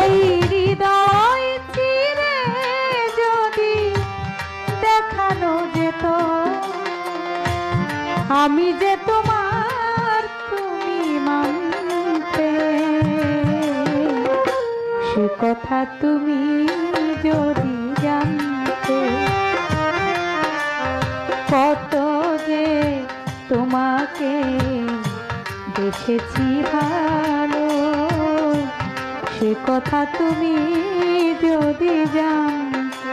এই হৃদয় যদি দেখানো যেত, আমি যে তোমার তুমি মানতে। সে কথা তুমি যদি জানতে, কত যে তোমাকে দেখেছি ভালো সে কথা তুমি যদি জানতে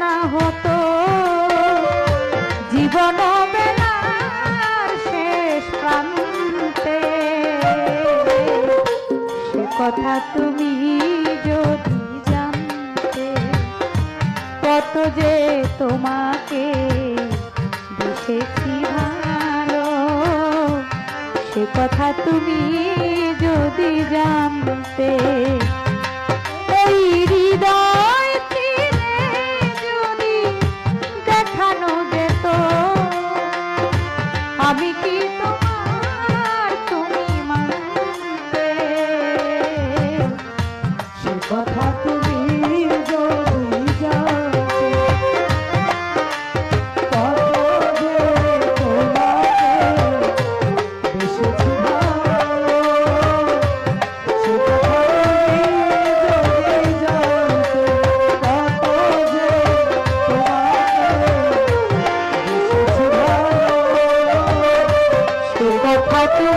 না হতো। জীবন শেষ প্রান্তে। সে কথা তুমি যদি জানতে, কত যে তোমাকে দেখেছি ভালো, সে কথা তুমি যদি জানতে কত